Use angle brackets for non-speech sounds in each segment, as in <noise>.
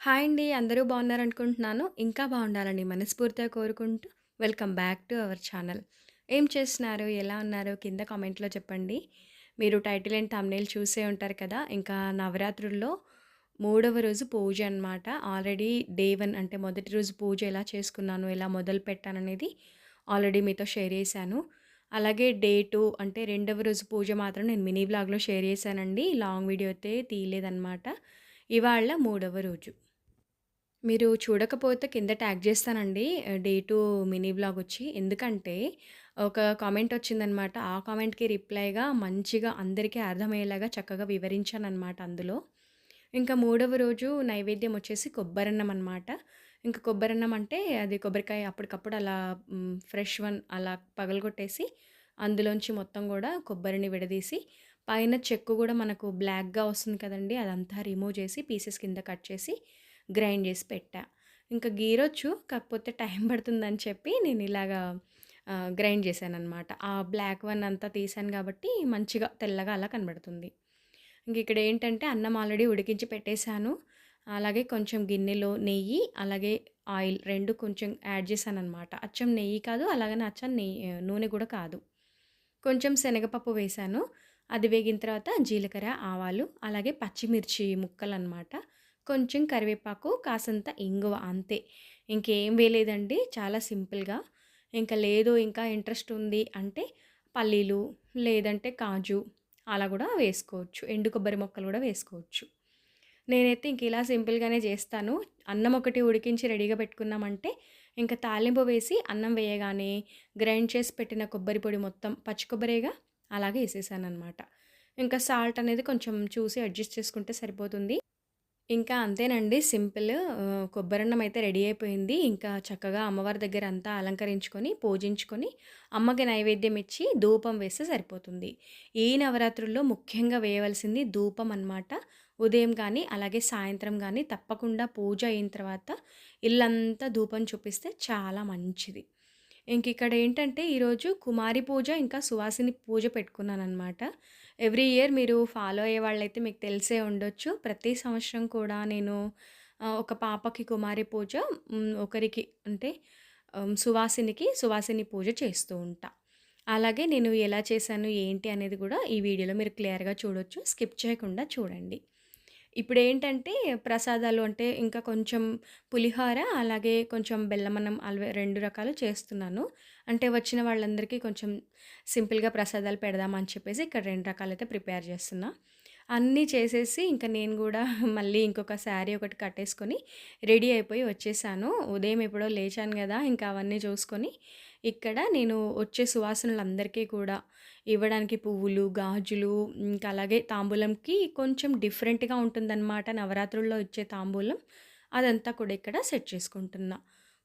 Hi అండి. అందరూ బాగున్నారనుకుంటున్నాను. ఇంకా బాగుండాలని మనస్ఫూర్తిగా కోరుకుంటూ welcome back to our channel. ఏం చేస్తున్నారు? ఎలా ఉన్నారు? కింద కామెంట్‌లో చెప్పండి. మీరు టైటిల్ అండ్ తమ్నేల్ చూసే ఉంటారు కదా! ఇంకా నవరాత్రుల్లో మూడవ రోజు పూజ అనమాట. ఆల్రెడీ డే వన్ అంటే మొదటి రోజు పూజ ఎలా చేసుకున్నాను, ఎలా మొదలు పెట్టాను అనేది ఆల్రెడీ మీతో షేర్ చేశాను. అలాగే డే టూ అంటే రెండవ రోజు పూజ మాత్రం నేను మినీ బ్లాగ్లో షేర్ చేశానండి. లాంగ్ వీడియో అయితే తీయలేదనమాట. ఇవాళ మూడవ రోజు. మీరు చూడకపోతే కింద ట్యాగ్ చేస్తానండి. డే టు మినీ బ్లాగ్ వచ్చి. ఎందుకంటే ఒక కామెంట్ వచ్చిందనమాట. ఆ కామెంట్‌కి రిప్లైగా మంచిగా అందరికీ అర్థమయ్యేలాగా చక్కగా వివరించాననమాట అందులో. ఇంకా మూడవ రోజు నైవేద్యం వచ్చేసి కొబ్బరన్నం అనమాట. ఇంకా కొబ్బరన్నం అంటే అది కొబ్బరికాయ అప్పటికప్పుడు అలా ఫ్రెష్ వన్ అలా పగలగొట్టేసి అందులోంచి మొత్తం కూడా కొబ్బరిని విడదీసి పైన చెక్కు కూడా మనకు బ్లాక్‌గా వస్తుంది కదండి అదంతా రిమూవ్ చేసి పీసెస్ కింద కట్ చేసి గ్రైండ్ చేసి పెట్టా. ఇంకా గీరొచ్చు కాకపోతే టైం పడుతుందని చెప్పి నేను ఇలాగా గ్రైండ్ గ్రైండ్ చేశాననమాట. ఆ బ్లాక్ వన్ అంతా తీసాను కాబట్టి మంచిగా తెల్లగా అలా కనబడుతుంది. ఇంక ఇక్కడ ఏంటంటే అన్నం ఆల్రెడీ ఉడికించి పెట్టేశాను. అలాగే కొంచెం గిన్నెలో నెయ్యి, అలాగే ఆయిల్ రెండు కొంచెం యాడ్ చేశాననమాట. అచ్చం నెయ్యి కాదు, అలాగనే అచ్చం నెయ్యి నూనె కూడా కాదు. కొంచెం శనగపప్పు వేశాను. అది వేగిన తర్వాత జీలకర్ర, ఆవాలు, అలాగే పచ్చిమిర్చి ముక్కలు అనమాట కొంచెం కరివేపాకు, కాసంత ఇంగువ అంతే. ఇంకేం వేయలేదండి. చాలా సింపుల్‌గా. ఇంకా లేదు ఇంకా ఇంట్రెస్ట్ ఉంది అంటే పల్లీలు, లేదంటే కాజు అలా కూడా వేసుకోవచ్చు. ఎండు కొబ్బరి మొక్కలు కూడా వేసుకోవచ్చు. నేనైతే ఇంక ఇలా సింపుల్‌గానే చేస్తాను. అన్నం ఒకటి ఉడికించి రెడీగా పెట్టుకున్నామంటే ఇంకా తాలింపు వేసి అన్నం వేయగానే గ్రైండ్ చేసి పెట్టిన కొబ్బరి పొడి మొత్తం పచ్చి కొబ్బరేగా అలాగే అనమాట ఇంకా సాల్ట్ అనేది కొంచెం చూసి అడ్జస్ట్ చేసుకుంటే సరిపోతుంది. ఇంకా అంతేనండి సింపుల్. కొబ్బరన్నం అయితే రెడీ అయిపోయింది. ఇంకా చక్కగా అమ్మవారి దగ్గర అంతా అలంకరించుకొని, పూజించుకొని, అమ్మకి నైవేద్యం ఇచ్చి ధూపం వేస్తే సరిపోతుంది. ఈ నవరాత్రుల్లో ముఖ్యంగా వేయవలసింది ధూపం అనమాట. ఉదయం కానీ అలాగే సాయంత్రం కానీ తప్పకుండా పూజ అయిన తర్వాత ఇల్లంతా ధూపం చూపిస్తే చాలా మంచిది. ఇంకిక్కడ ఏంటంటే ఈరోజు కుమారి పూజ, ఇంకా సువాసిని పూజ పెట్టుకున్నాను అనమాట ఎవ్రీ ఇయర్ మీరు ఫాలో అయ్యే వాళ్ళైతే మీకు తెలిసే ఉండొచ్చు. ప్రతి సంవత్సరం కూడా నేను ఒక పాపకి కుమారి పూజ, ఒకరికి అంటే సువాసినికి సువాసిని పూజ చేస్తూ ఉంటా. అలాగే నేను ఎలా చేశాను, ఏంటి అనేది కూడా ఈ వీడియోలో మీరు క్లియర్‌గా చూడొచ్చు. స్కిప్ చేయకుండా చూడండి. ఇప్పుడేంటంటే ప్రసాదాలు అంటే ఇంకా కొంచెం పులిహోర, అలాగే కొంచెం బెల్లమన్నం అలవే రెండు రకాలు చేస్తున్నాను. అంటే వచ్చిన వాళ్ళందరికీ కొంచెం సింపుల్‌గా ప్రసాదాలు పెడదామని చెప్పేసి ఇక్కడ రెండు రకాలైతే ప్రిపేర్ చేస్తున్నా. అన్నీ చేసేసి ఇంకా నేను కూడా <laughs> మళ్ళీ ఇంకొక శారీ ఒకటి కట్టేసుకొని రెడీ అయిపోయి వచ్చేసాను. ఉదయం ఎప్పుడో లేచాను కదా ఇంకా అవన్నీ చూసుకొని ఇక్కడ నేను వచ్చే సువాసనలందరికీ కూడా ఇవ్వడానికి పువ్వులు, గాజులు ఇంకా అలాగే తాంబూలంకి కొంచెం డిఫరెంట్‌గా ఉంటుందన్నమాట నవరాత్రుల్లో ఇచ్చే తాంబూలం. అదంతా కూడా ఇక్కడ సెట్ చేసుకుంటున్నా.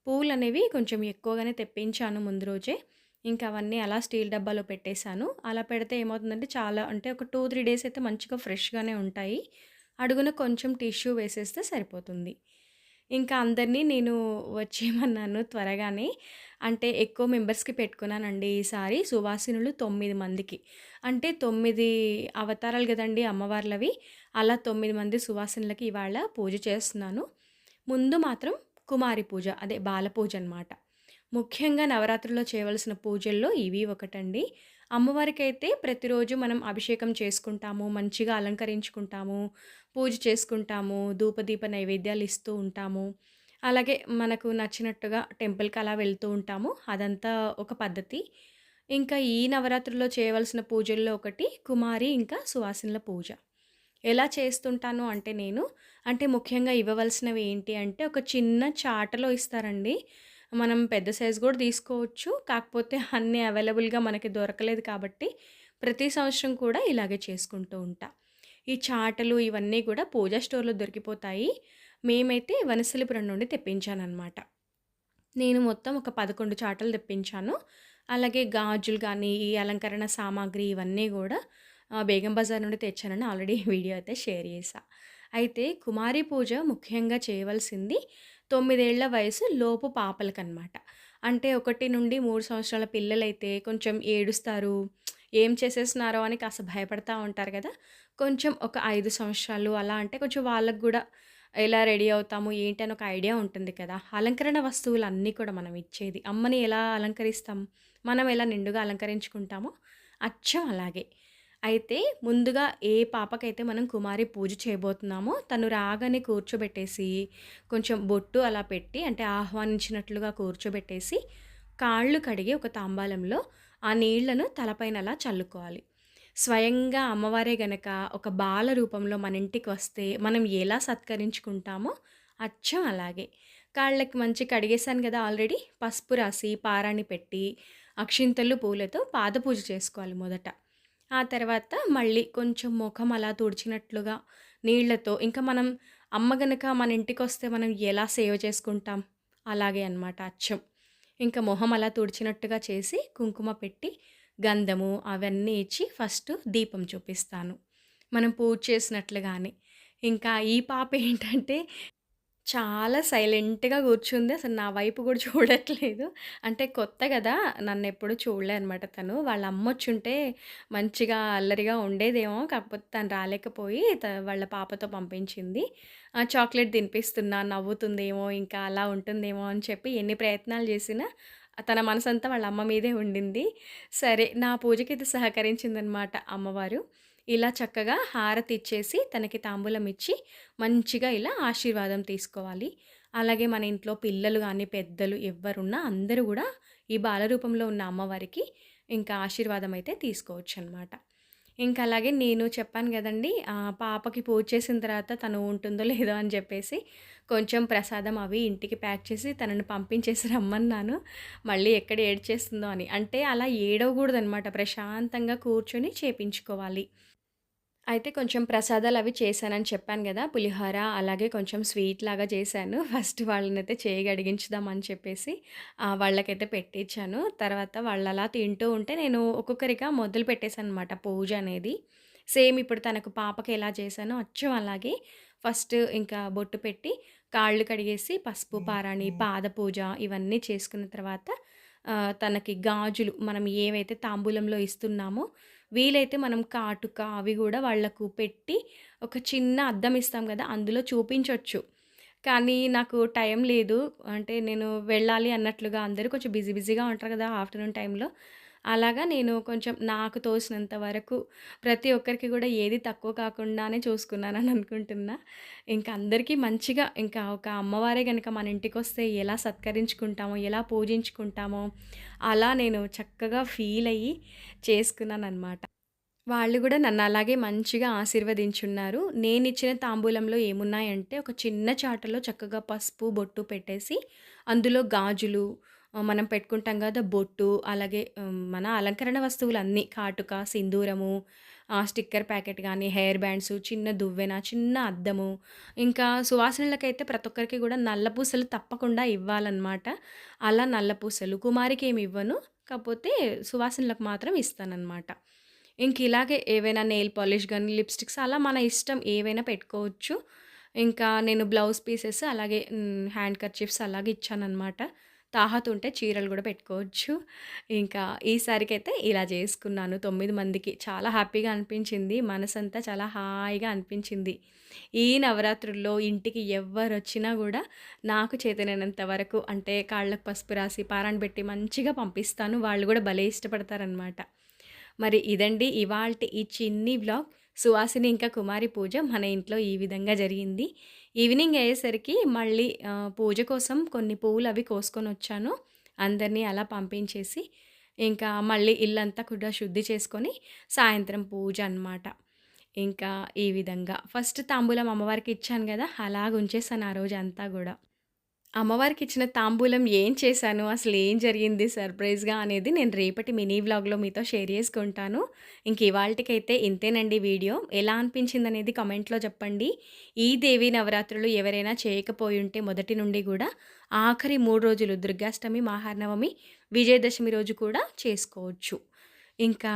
పువ్వులనేవి కొంచెం ఎక్కువగానే తెప్పించాను ముందు రోజే. ఇంకా అవన్నీ అలా స్టీల్ డబ్బాలో పెట్టేశాను. అలా పెడితే ఏమవుతుందంటే చాలా అంటే ఒక 2, 3 డేస్ అయితే మంచిగా ఫ్రెష్‌గానే ఉంటాయి. అడుగున కొంచెం టిష్యూ వేసేస్తే సరిపోతుంది. ఇంకా అందరినీ నేను వచ్చేయమన్నాను త్వరగానే. అంటే ఎక్కువ మెంబర్స్‌కి పెట్టుకున్నానండి ఈసారి. సువాసినులు తొమ్మిది మందికి. అంటే తొమ్మిది అవతారాలు కదండి అమ్మవార్లవి. అలా తొమ్మిది మంది సువాసినులకి ఇవాళ పూజ చేస్తున్నాను. ముందు మాత్రం కుమారి పూజ అదే బాల పూజ అనమాట. ముఖ్యంగా నవరాత్రుల్లో చేయవలసిన పూజల్లో ఇవి ఒకటండి. అమ్మవారికైతే ప్రతిరోజు మనం అభిషేకం చేసుకుంటాము, మంచిగా అలంకరించుకుంటాము, పూజ చేసుకుంటాము, ధూపదీప నైవేద్యాలు ఇస్తూ ఉంటాము. అలాగే మనకు నచ్చినట్టుగా టెంపుల్‌కి అలా వెళ్తూ ఉంటాము. అదంతా ఒక పద్ధతి. ఇంకా ఈ నవరాత్రుల్లో చేయవలసిన పూజల్లో ఒకటి కుమారి ఇంకా సువాసినల పూజ. ఎలా చేస్తుంటాను అంటే నేను అంటే ముఖ్యంగా ఇవ్వవలసినవి ఏంటి అంటే ఒక చిన్న చాటలో ఇస్తారండి. మనం పెద్ద సైజ్ కూడా తీసుకోవచ్చు. కాకపోతే అన్నీ అవైలబుల్‌గా మనకి దొరకలేదు కాబట్టి ప్రతి సంవత్సరం కూడా ఇలాగే చేసుకుంటూ ఉంటా. ఈ చాటలు ఇవన్నీ కూడా పూజా స్టోర్‌లో దొరికిపోతాయి. మేమైతే వనసలిపురం నుండి తెప్పించానమాట నేను మొత్తం ఒక 11 చాటలు తెప్పించాను. అలాగే గాజులు కానీ ఈ అలంకరణ సామాగ్రి ఇవన్నీ కూడా బేగం బజార్ నుండి తెచ్చానని ఆల్రెడీ <laughs> వీడియో అయితే షేర్ చేశా. అయితే కుమారి పూజ ముఖ్యంగా చేయవలసింది తొమ్మిదేళ్ళ వయసు లోపు పాపలకనమాట. అంటే 1-3 సంవత్సరాల పిల్లలైతే కొంచెం ఏడుస్తారు. ఏం చేసేస్తున్నారో అని కాస్త భయపడతా ఉంటారు కదా కొంచెం ఒక ఐదు సంవత్సరాలు అలా అంటే కొంచెం వాళ్ళకు కూడా ఎలా రెడీ అవుతాము ఏంటి అని ఒక ఐడియా ఉంటుంది కదా! అలంకరణ వస్తువులు అన్నీ కూడా మనం ఇచ్చేది. అమ్మని ఎలా అలంకరిస్తాం? మనం ఎలా నిండుగా అలంకరించుకుంటామో అచ్చం అలాగే. అయితే ముందుగా ఏ పాపకైతే మనం కుమారి పూజ చేయబోతున్నామో తను రాగానే కూర్చోబెట్టేసి, కొంచెం బొట్టు అలా పెట్టి అంటే ఆహ్వానించినట్లుగా కూర్చోబెట్టేసి, కాళ్ళు కడిగి ఒక తాంబాలంలో ఆ నీళ్ళను తలపైన అలా చల్లుకోవాలి. స్వయంగా అమ్మవారే గనక ఒక బాల రూపంలో మన ఇంటికి వస్తే మనం ఎలా సత్కరించుకుంటామో అచ్చం అలాగే. కాళ్ళకి మంచి కడిగేసాను కదా ఆల్రెడీ. పసుపు రాసి, పారాణి పెట్టి, అక్షింతలు, పూలతో పాదపూజ చేసుకోవాలి మొదట. ఆ తర్వాత మళ్ళీ కొంచెం మొఖం అలా తుడిచినట్లుగా నీళ్ళతో ఇంకా మనం అమ్మ గనక మన ఇంటికొస్తే మనం ఎలా సేవ చేసుకుంటాం? అలాగే అనమాట అచ్చం. ఇంకా మొహం అలా తుడిచినట్టుగా చేసి, కుంకుమ పెట్టి, గంధము అవన్నీ ఇచ్చి ఫస్ట్ దీపం చూపిస్తాను. మనం పూజ చేసినట్లుగానే. ఇంకా ఈ పాప ఏంటంటే చాలా సైలెంట్‌గా కూర్చుంది. అసలు నా వైపు కూడా చూడట్లేదు. అంటే కొత్త కదా నన్ను ఎప్పుడు చూడలే అనమాట తను. వాళ్ళ అమ్మ వచ్చుంటే మంచిగా అల్లరిగా ఉండేదేమో. కాకపోతే తను రాలేకపోయి త వాళ్ళ పాపతో పంపించింది. ఆ చాక్లెట్ తినిపిస్తున్నా, నవ్వుతుందేమో, ఇంకా అలా ఉంటుందేమో అని చెప్పి ఎన్ని ప్రయత్నాలు చేసినా తన మనసంతా వాళ్ళ అమ్మ మీదే ఉండింది. సరే నా పూజకి ఇది సహకరించిందనమాట అమ్మవారు. ఇలా చక్కగా హారతి ఇచ్చేసి తనకి తాంబూలం ఇచ్చి మంచిగా ఇలా ఆశీర్వాదం తీసుకోవాలి. అలాగే మన ఇంట్లో పిల్లలు కానీ పెద్దలు ఎవ్వరున్నా అందరూ కూడా ఈ బాలరూపంలో ఉన్న అమ్మవారికి ఇంకా ఆశీర్వాదం అయితే తీసుకోవచ్చు అనమాట ఇంకా అలాగే నేను చెప్పాను కదండి పాపకి పూజ చేసిన తర్వాత తను ఉంటుందో లేదో అని చెప్పేసి కొంచెం ప్రసాదం అవి ఇంటికి ప్యాక్ చేసి తనని పంపించేసి రమ్మన్నాను. మళ్ళీ ఎక్కడ ఏడ్చేస్తుందో అని. అంటే అలా ఏడవకూడదనమాట ప్రశాంతంగా కూర్చొని చేపించుకోవాలి. అయితే కొంచెం ప్రసాదాలవి చేశానని చెప్పాను గదా! పులిహోర అలాగే కొంచెం స్వీట్ లాగా చేశాను. <laughs> ఫస్ట్ వాళ్ళనైతే చేయి కడిగించుదాం అని చెప్పేసి వాళ్ళకైతే పెట్టిచ్చాను. తర్వాత వాళ్ళలా తింటూ ఉంటే నేను ఒక్కొక్కరిగా మొదలు పెట్టేసాననమాట పూజ అనేది. సేమ్ ఇప్పుడు తనకు పాపకి ఎలా చేశానో అచ్చం అలాగే ఫస్ట్ ఇంకా బొట్టు పెట్టి, కాళ్ళు కడిగేసి, పసుపు, పారాణి, పాద పూజ ఇవన్నీ చేసుకున్న తర్వాత తనకి గాజులు మనం ఏవైతే తాంబూలంలో ఇస్తున్నామో వీలైతే మనం కాటుక అవి కూడా వాళ్ళకు పెట్టి, ఒక చిన్న అద్దం ఇస్తాం కదా అందులో చూపించవచ్చు కానీ నాకు టైం లేదు. అంటే నేను వెళ్ళాలి అన్నట్లుగా అందరూ కొంచెం బిజీ బిజీగా ఉంటారు కదా ఆఫ్టర్‌నూన్ టైంలో. అలాగా నేను కొంచెం నాకు తోచినంత వరకు ప్రతి ఒక్కరికి కూడా ఏది తక్కువ కాకుండానే చూసుకున్నానని అనుకుంటున్నా. ఇంకా అందరికీ మంచిగా ఇంకా ఒక అమ్మవారే కనుక మన ఇంటికొస్తే ఎలా సత్కరించుకుంటామో, ఎలా పూజించుకుంటామో, అలా నేను చక్కగా ఫీల్ అయ్యి చేసుకున్నాననమాట. వాళ్ళు కూడా నన్ను అలాగే మంచిగా ఆశీర్వదించున్నారు. నేనిచ్చిన తాంబూలంలో ఏమున్నాయంటే, ఒక చిన్న చాటలో చక్కగా పసుపు, బొట్టు పెట్టేసి, అందులో గాజులు మనం పెట్టుకుంటాం కదా బొట్టు, అలాగే మన అలంకరణ వస్తువులన్నీ కాటుక, సింధూరము, స్టిక్కర్ ప్యాకెట్ కానీ హెయిర్ బ్యాండ్స్ చిన్న దువ్వెన, చిన్న అద్దము, ఇంకా సువాసనలకైతే ప్రతి ఒక్కరికి కూడా నల్ల పూసలు తప్పకుండా ఇవ్వాలనమాట. అలా నల్ల పూసలు, ఏమి ఇవ్వను. కాకపోతే సువాసనలకు మాత్రం ఇస్తానన్నమాట ఇంక ఇలాగే ఏవైనా నెయిల్ పాలిష్ కానీ లిప్‌స్టిక్స్ అలా మన ఇష్టం ఏవైనా పెట్టుకోవచ్చు. ఇంకా నేను బ్లౌజ్ పీసెస్ అలాగే హ్యాండ్ కర్చీఫ్స్ అలాగే ఇచ్చానన్నమాట తాహతు ఉంటే చీరలు కూడా పెట్టుకోవచ్చు. ఇంకా ఈసారికైతే ఇలా చేసుకున్నాను తొమ్మిది మందికి. చాలా హ్యాపీగా అనిపించింది. మనసంతా చాలా హాయిగా అనిపించింది. ఈ నవరాత్రుల్లో ఇంటికి ఎవ్వరొచ్చినా కూడా నాకు చేతనైనంత వరకు అంటే కాళ్ళకు పసుపు రాసి, పారాణి పెట్టి మంచిగా పంపిస్తాను. వాళ్ళు కూడా భలే ఇష్టపడతారనమాట. మరి ఇదండి ఇవాళ ఈ చిన్ని బ్లాగ్ సుహాసిని ఇంకా కుమారి పూజ మన ఇంట్లో ఈ విధంగా జరిగింది. ఈవినింగ్ అయ్యేసరికి మళ్ళీ పూజ కోసం కొన్ని పూలు అవి కోసుకొని వచ్చాను. అందరిని అలా పంపించేసి, ఇంకా మళ్ళీ ఇల్లంతా కూడా శుద్ధి చేసుకొని, సాయంత్రం పూజ అనమాట. ఇంకా ఈ విధంగా. ఫస్ట్ తాంబూలం అమ్మవారికి ఇచ్చాను కదా అలాగ ఉంచేసాను ఆ రోజు అంతా కూడా. అమ్మవారికి ఇచ్చిన తాంబూలం ఏం చేశాను, అసలు ఏం జరిగింది సర్ప్రైజ్‌గా అనేది నేను రేపటి మినీ వ్లాగ్‌లో మీతో షేర్ చేసుకుంటాను. ఇంక ఇవాళకైతే ఇంతేనండి వీడియో. ఎలా అనిపించింది అనేది కమెంట్లో చెప్పండి. ఈ దేవి నవరాత్రులు ఎవరైనా చేయకపోయుంటే మొదటి నుండి కూడా ఆఖరి మూడు రోజులు దుర్గాష్టమి, మహానవమి, విజయదశమి రోజు కూడా చేసుకోవచ్చు. ఇంకా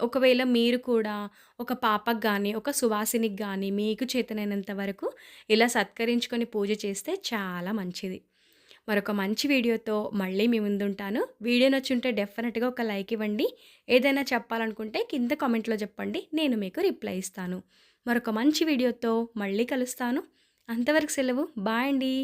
ఒకవేళ మీరు కూడా ఒక పాపకు కానీ ఒక సువాసినికి కానీ మీకు చేతనైనంత వరకు ఇలా సత్కరించుకొని పూజ చేస్తే చాలా మంచిది. మరొక మంచి వీడియోతో మళ్ళీ మీ ముందుంటాను. వీడియో నచ్చుంటే డెఫినెట్‌గా ఒక లైక్ ఇవ్వండి. ఏదైనా చెప్పాలనుకుంటే కింద కామెంట్‌లో చెప్పండి. నేను మీకు రిప్లై ఇస్తాను. మరొక మంచి వీడియోతో మళ్ళీ కలుస్తాను. అంతవరకు సెలవు. బాయ్ అండి.